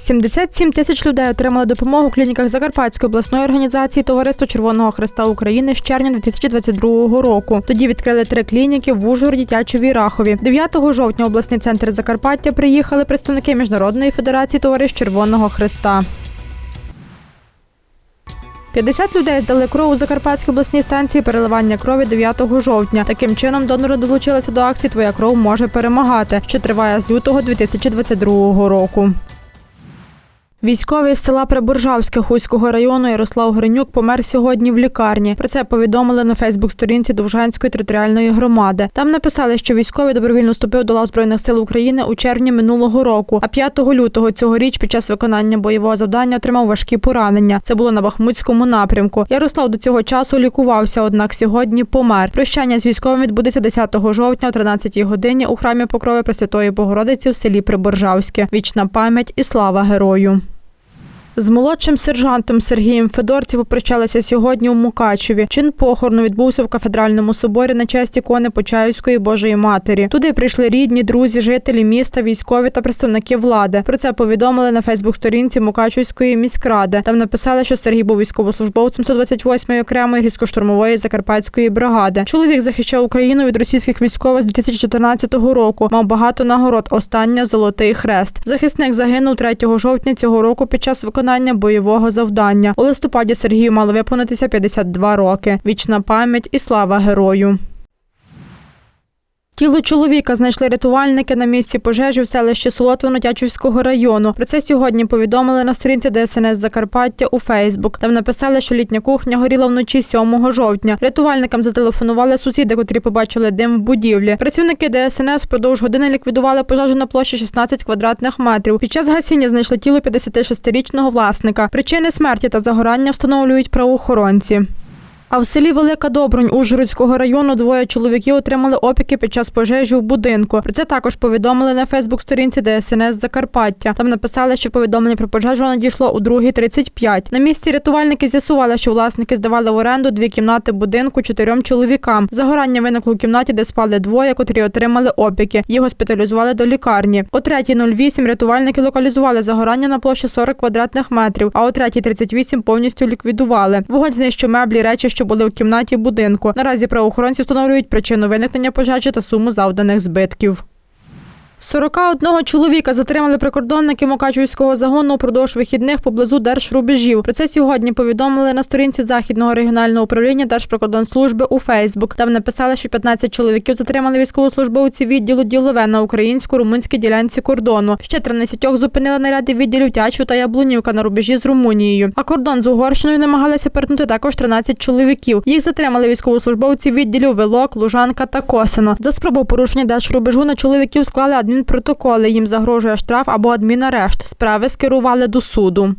77 тисяч людей отримали допомогу у клініках Закарпатської обласної організації Товариство Червоного Христа України з червня 2022 року. Тоді відкрили три клініки в Ужгороді, Тячеві Рахові. 9 жовтня в обласний центр Закарпаття приїхали представники Міжнародної федерації Товариств Червоного Христа. 50 людей здали кров у Закарпатській обласній станції переливання крові 9 жовтня. Таким чином донори долучилися до акції Твоя кров може перемагати, що триває з лютого 2022 року. Військовий з села Прибуржавське Хуського району Ярослав Гринюк помер сьогодні в лікарні. Про це повідомили на Фейсбук-сторінці Довжанської територіальної громади. Там написали, що військовий добровільно вступив до лав збройних сил України у червні минулого року. А 5 лютого цьогоріч під час виконання бойового завдання отримав важкі поранення. Це було на Бахмутському напрямку. Ярослав до цього часу лікувався, однак сьогодні помер. Прощання з військовим відбудеться 10 жовтня о 13 годині у храмі Покрови Пресвятої Богородиці в селі Приборжавське. Вічна пам'ять і слава герою. З молодшим сержантом Сергієм Федорців попрощалися сьогодні у Мукачеві. Чин похорону відбувся в кафедральному соборі на честь ікони Почаївської Божої Матері. Туди прийшли рідні, друзі, жителі міста, військові та представники влади. Про це повідомили на Фейсбук-сторінці Мукачівської міськради. Там написали, що Сергій був військовослужбовцем 128-ї окремої гірсько-штурмової закарпатської бригади. Чоловік захищав Україну від російських військових з 2014 року. Мав багато нагород. Остання золотий хрест. Захисник загинув 3 жовтня цього року під час виконання бойового завдання. У листопаді Сергію мало виповнитися 52 роки. Вічна пам'ять і слава герою. Тіло чоловіка знайшли рятувальники на місці пожежі в селищі Солотвино Тячівського району. Про це сьогодні повідомили на сторінці ДСНС Закарпаття у Фейсбук. Там написали, що літня кухня горіла вночі 7 жовтня. Рятувальникам зателефонували сусіди, котрі побачили дим в будівлі. Працівники ДСНС впродовж години ліквідували пожежу на площі 16 квадратних метрів. Під час гасіння знайшли тіло 56-річного власника. Причини смерті та загорання встановлюють правоохоронці. А в селі Велика Добрунь Ужгородського району двоє чоловіків отримали опіки під час пожежі у будинку. Про це також повідомили на Фейсбук-сторінці ДСНС Закарпаття. Там написали, що повідомлення про пожежу надійшло у 2.35. На місці рятувальники з'ясували, що власники здавали в оренду дві кімнати будинку чотирьом чоловікам. Загорання виникло у кімнаті, де спали двоє, котрі отримали опіки. Їх госпіталізували до лікарні. О 3.08 рятувальники локалізували загорання на площі 40 квадратних метрів, а о 3.38 повністю ліквідували. Вогонь знищив меблі, речі, що були у кімнаті будинку. Наразі правоохоронці встановлюють причину виникнення пожежі та суму завданих збитків. 41 чоловіка затримали прикордонники Мукачівського загону упродовж вихідних поблизу держрубежів. Про це сьогодні повідомили на сторінці Західного регіонального управління Держприкордонслужби у Фейсбук. Там написали, що 15 чоловіків затримали військовослужбовці відділу ділове на українсько-румунській ділянці кордону. Ще 13 зупинили наряди відділів Тячу та Яблунівка на рубежі з Румунією. А кордон з Угорщиною намагалися перетнути також 13 чоловіків. Їх затримали військовослужбовці відділів Вилок, Лужанка та Косино. За спробу порушення держрубежу на чоловіків склали адмінпротоколи. Їм загрожує штраф або адмінарешт. Справи скерували до суду.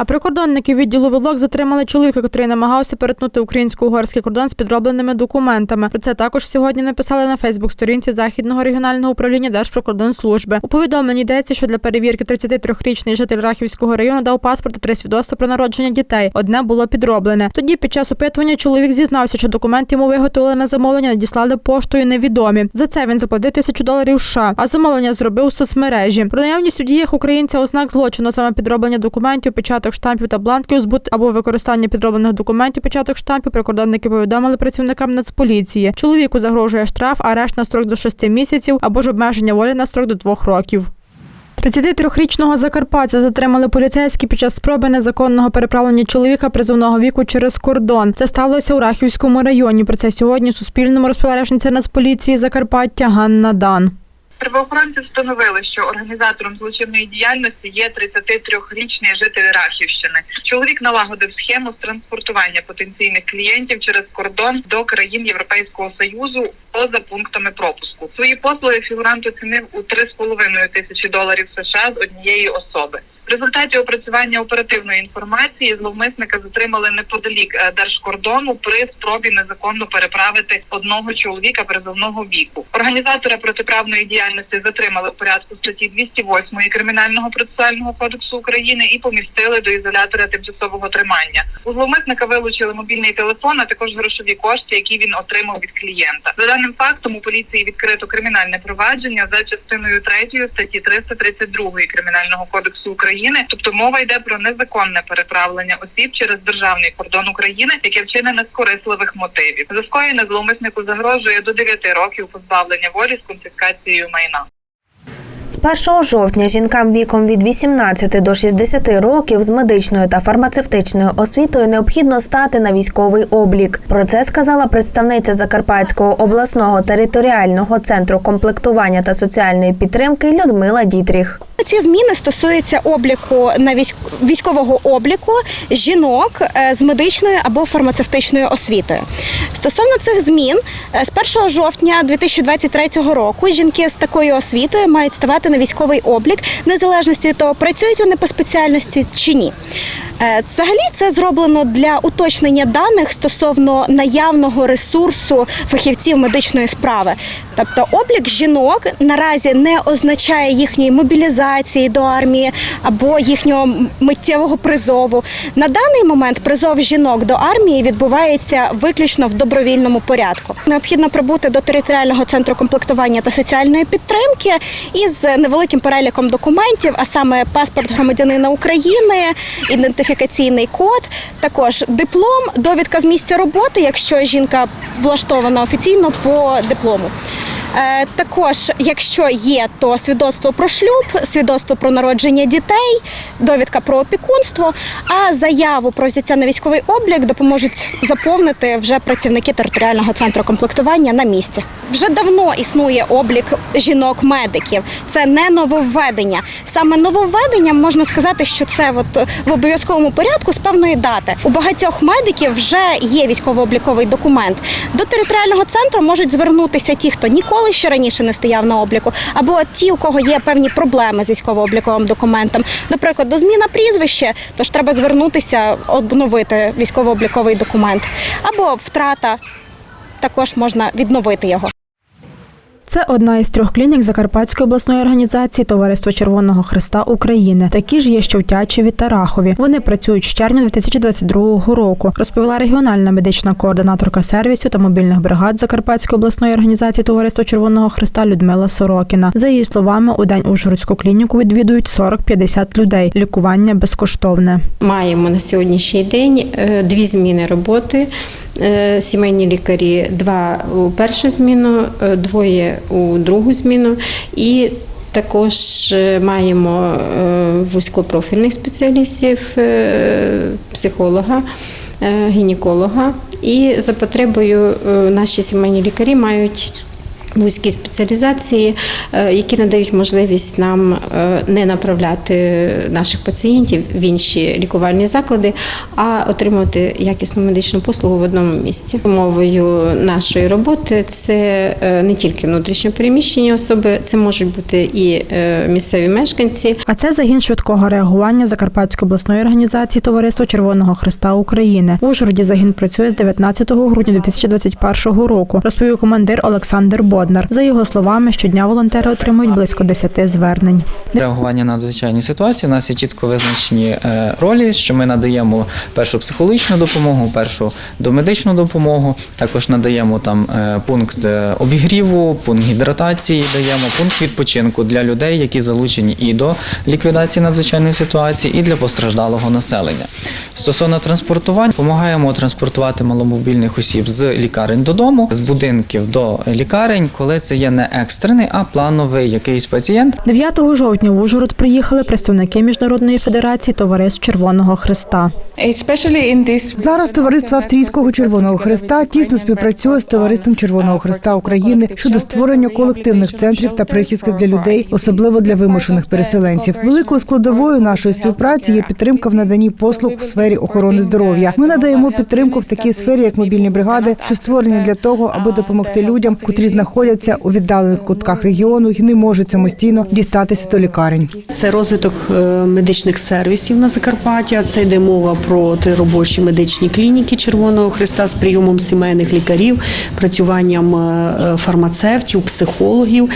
А прикордонники відділу Вилок затримали чоловіка, який намагався перетнути українсько-угорський кордон з підробленими документами. Про це також сьогодні написали на Фейсбук-сторінці Західного регіонального управління Держприкордонслужби. У повідомленні йдеться, що для перевірки 33-річний житель Рахівського району дав паспорт та три свідоцтва про народження дітей. Одне було підроблене. Тоді під час опитування чоловік зізнався, що документ йому виготовили на замовлення, надіслали поштою невідомі. За це він заплатив тисячу доларів США, а замовлення зробив у соцмережі. Про наявність у діях українця ознак злочину, саме підроблення документів, печаток штампів та бланків, збут або використання підроблених документів, печаток штампів. Прикордонники повідомили працівникам Нацполіції. Чоловіку загрожує штраф, арешт на строк до 6 місяців або ж обмеження волі на строк до 2 років. 33-річного закарпатця затримали поліцейські під час спроби незаконного переправлення чоловіка призовного віку через кордон. Це сталося у Рахівському районі. Про це сьогодні Суспільному розповіла речниця Нацполіції Закарпаття Ганна Дан. Правоохоронці встановили, що організатором злочинної діяльності є 33-річний житель Рахівщини. Чоловік налагодив схему з транспортування потенційних клієнтів через кордон до країн Європейського союзу поза пунктами пропуску. Свої послуги фігурант оцінив у 3,5 тисячі доларів США з однієї особи. В результаті опрацювання оперативної інформації зловмисника затримали неподалік е, держкордону при спробі незаконно переправити одного чоловіка призовного віку. Організатора протиправної діяльності затримали у порядку статті 208 кримінального процесуального кодексу України і помістили до ізолятора тимчасового тримання. У зловмисника вилучили мобільний телефон, а також грошові кошти, які він отримав від клієнта. За даним фактом у поліції відкрито кримінальне провадження за частиною 3 статті 332 кримінального кодексу України. Тобто мова йде про незаконне переправлення осіб через державний кордон України, яке вчинене з корисливих мотивів. За скоєне зловмиснику загрожує до 9 років позбавлення волі з конфіскацією майна. З 1 жовтня жінкам віком від 18 до 60 років з медичною та фармацевтичною освітою необхідно стати на військовий облік. Про це сказала представниця Закарпатського обласного територіального центру комплектування та соціальної підтримки Людмила Дітріх. Ці зміни стосуються обліку на військ... військового обліку жінок е, з медичною або фармацевтичною освітою. Стосовно цих змін, е, з 1 жовтня 2023 року жінки з такою освітою мають ставати на військовий облік, незалежності того, працюють вони по спеціальності чи ні. Е, Взагалі це зроблено для уточнення даних стосовно наявного ресурсу фахівців медичної справи. Тобто облік жінок наразі не означає їхньої мобілізації до армії або їхнього миттєвого призову. На даний момент призов жінок до армії відбувається виключно в добровільному порядку. Необхідно прибути до територіального центру комплектування та соціальної підтримки із невеликим переліком документів, а саме паспорт громадянина України, ідентифікаційний код, також диплом, довідка з місця роботи, якщо жінка влаштована офіційно по диплому. Е, Також, якщо є, то свідоцтво про шлюб, свідоцтво про народження дітей, довідка про опікунство, а заяву про взяття на військовий облік допоможуть заповнити вже працівники територіального центру комплектування на місці. Вже давно існує облік жінок-медиків. Це не нововведення. Саме нововведення можна сказати, що це от в обов'язковому порядку з певної дати. У багатьох медиків вже є військово-обліковий документ. До територіального центру можуть звернутися ті, хто ніколи ще раніше не стояв на обліку, або ті, у кого є певні проблеми з військово-обліковим документом. До зміна прізвища, тож треба звернутися, обновити військово-обліковий документ, або втрата. Також можна відновити його. Це одна із трьох клінік Закарпатської обласної організації Товариства Червоного Христа України. Такі ж є ще в Тячеві та Рахові. Вони працюють з червня 2022 року, розповіла регіональна медична координаторка сервісу та мобільних бригад Закарпатської обласної організації Товариства Червоного Христа Людмила Сорокіна. За її словами, у день Ужгородську клініку відвідують 40-50 людей. Лікування безкоштовне. Маємо на сьогоднішній день е, дві зміни роботи. Е, Сімейні лікарі два у першу зміну, е, двоє у другу зміну. І також е, маємо е, вузькопрофільних спеціалістів, е, психолога, гінеколога. І за потребою наші сімейні лікарі мають вузькі спеціалізації, е, які надають можливість нам е, не направляти наших пацієнтів в інші лікувальні заклади, а отримувати якісну медичну послугу в одному місці. Умовою нашої роботи це е, не тільки внутрішньопереміщені особи, це можуть бути і місцеві мешканці, А це загін швидкого реагування Закарпатської обласної організації Товариства Червоного Христа України. В Ужгороді загін працює з 19 грудня 2021 року, розповів командир Олександр Боднар. За його словами, щодня волонтери отримують близько 10 звернень. реагування на надзвичайні ситуації. У нас є чітко визначені е, ролі, що ми надаємо першу психологічну допомогу, першу домедичну допомогу. Також надаємо там е, пункт е, обігріву, пункт гідратації, даємо пункт відпочинку для людей, які залучені і до ліквідації надзвичайної ситуації, і для постраждалого населення. Стосовно транспортування, допомагаємо транспортувати маломобільних осіб з лікарень додому, з будинків до лікарень, коли це є не екстрений, а плановий якийсь пацієнт, 9 жовтня в Ужгород приїхали представники Міжнародної федерації Товариств Червоного Христа. Зараз товариство Австрійського Червоного Христа тісно співпрацює з товариством Червоного Христа України щодо створення колективних центрів та прихистків для людей, особливо для вимушених переселенців. Великою складовою нашої співпраці є підтримка в наданні послуг у сфері охорони здоров'я. Ми надаємо підтримку в такій сфері, як мобільні бригади, що створені для того, аби допомогти людям, котрі знаходяться знаходяться у віддалених кутках регіону і не можуть самостійно дістатися до лікарень. Це розвиток е, медичних сервісів на Закарпатті. Це йде мова про робочі медичні клініки Червоного Христа з прийомом сімейних лікарів, працюванням е, фармацевтів, психологів.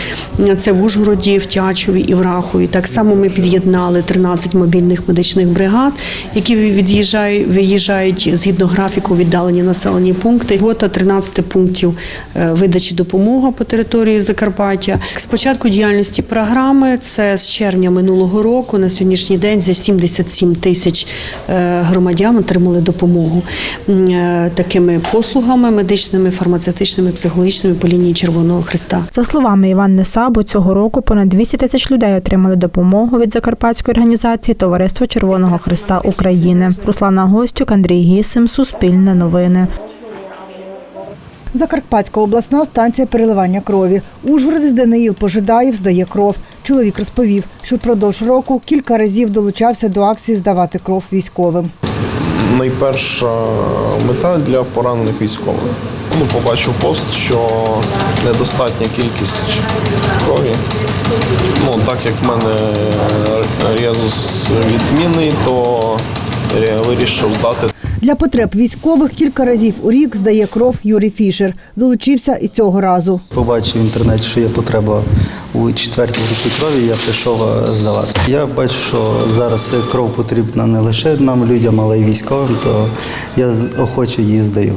Це в Ужгороді, в Тячові і в Рахові. Так само ми під'єднали 13 мобільних медичних бригад, які від'їжджають, виїжджають згідно графіку віддалені населені пункти. Робота 13 пунктів е, видачі допомоги по території Закарпаття. З початку діяльності програми це з червня минулого року. На сьогоднішній день за 77 тисяч е, громадян отримали допомогу е, такими послугами медичними, фармацевтичними, психологічними по лінії Червоного Христа. За словами Іванни Сабу, цього року понад 200 тисяч людей отримали допомогу від закарпатської організації Товариство Червоного Христа України. Руслана Гостюк, Андрій Гісим, Суспільне новини. Закарпатська обласна станція переливання крові. Ужгородець Даниїл Пожидаєв здає кров. Чоловік розповів, що впродовж року кілька разів долучався до акції здавати кров військовим. найперша мета для поранених військових. Ну, побачив пост, що недостатня кількість крові. Ну, так як в мене резус відмінний, то вирішив здати Для потреб військових кілька разів у рік здає кров Юрій Фішер. Долучився і цього разу. Побачив в інтернеті, що є потреба у четвертій групі крові, я прийшов е, здавати. Я бачу, що зараз кров потрібна не лише нам, людям, але й військовим, то я охоче її здаю.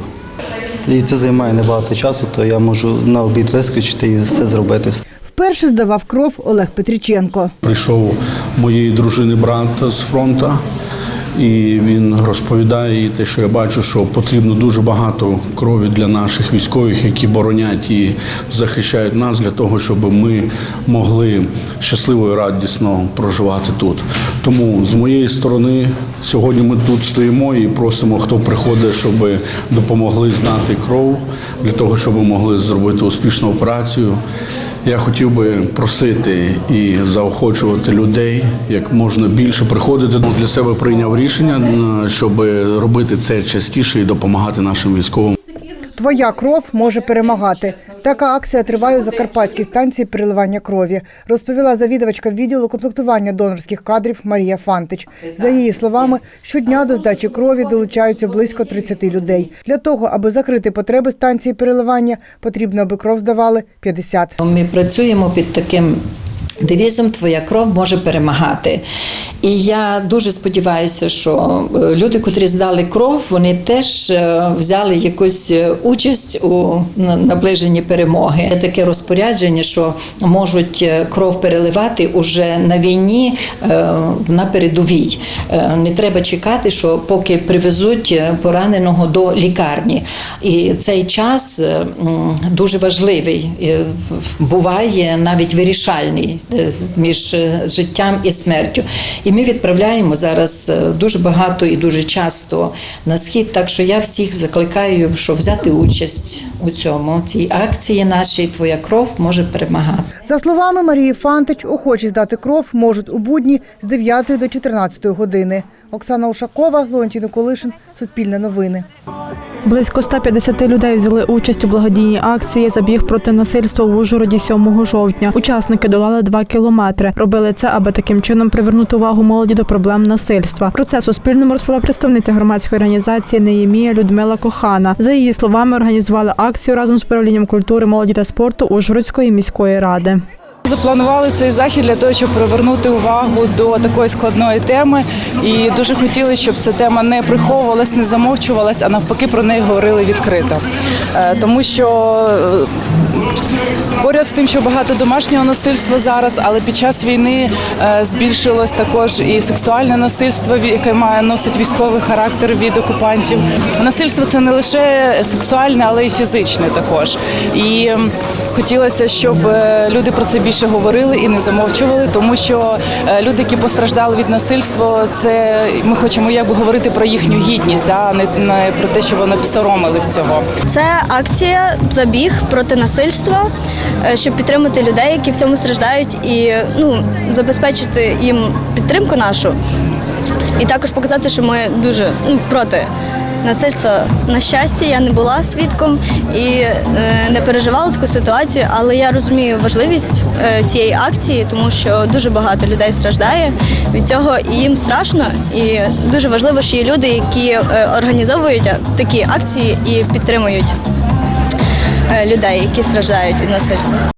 І це займає небагато часу, то я можу на обід вискочити і все зробити. Вперше здавав кров Олег Петріченко. Прийшов моєї дружини брат з фронту, і він розповідає їй те, що я бачу, що потрібно дуже багато крові для наших військових, які боронять і захищають нас для того, щоб ми могли щасливо і радісно проживати тут. Тому з моєї сторони сьогодні ми тут стоїмо і просимо, хто приходить, щоб допомогли знати кров для того, щоб могли зробити успішну операцію. Я хотів би просити і заохочувати людей як можна більше приходити. Для себе прийняв рішення, щоб робити це частіше і допомагати нашим військовим. Твоя кров може перемагати. Така акція триває у Закарпатській станції переливання крові, розповіла завідувачка відділу комплектування донорських кадрів Марія Фантич. За її словами, щодня до здачі крові долучаються близько 30 людей. Для того, аби закрити потреби станції переливання, потрібно, аби кров здавали 50. Ми працюємо під таким. Девізом твоя кров може перемагати. І я дуже сподіваюся, що е, люди, котрі здали кров, вони теж е, взяли якусь е, участь у наближенні перемоги. Є таке розпорядження, що можуть кров переливати уже на війні на передовій. Не треба чекати, що поки привезуть пораненого до лікарні. І цей час дуже важливий, буває навіть вирішальний між е, життям і смертю. І ми відправляємо зараз е, дуже багато і дуже часто на схід. Так що я всіх закликаю, що взяти участь у цьому цій акції нашій Твоя кров може перемагати. За словами Марії Фантич, охочі здати кров можуть у будні з 9 до 14 години. Оксана Ушакова, Леонтій Николишин, Суспільне новини. Близько 150 людей взяли участь у благодійній акції Забіг проти насильства в Ужгороді 7 жовтня. Учасники долали 2 кілометри. Робили це, аби таким чином привернути увагу молоді до проблем насильства. Про це Суспільному розповіла представниця громадської організації Неємія Людмила Кохана. За її словами, організували акцію разом з управлінням культури, молоді та спорту Ужгородської міської ради. Запланували цей захід для того, щоб привернути увагу до такої складної теми. І дуже хотіли, щоб ця тема не приховувалась, не замовчувалась, а навпаки про неї говорили відкрито. Е, Тому що е, поряд з тим, що багато домашнього насильства зараз, але під час війни е, збільшилось також і сексуальне насильство, яке має носить військовий характер від окупантів. Насильство це не лише сексуальне, але й фізичне також. І хотілося, щоб е, люди про це більше говорили і не замовчували, тому що е, люди, які постраждали від насильства, це ми хочемо якби говорити про їхню гідність, да, не, не про те, що вони соромились цього. Це акція забіг проти насильства, е, щоб підтримати людей, які в цьому страждають, і ну забезпечити їм підтримку нашу, і також показати, що ми дуже ну, проти насильства. На щастя, я не була свідком і е, не переживала таку ситуацію, але я розумію важливість е, цієї акції, тому що дуже багато людей страждає від цього, і їм страшно. І дуже важливо, що є люди, які е, організовують такі акції і підтримують людей, які страждають від насильства.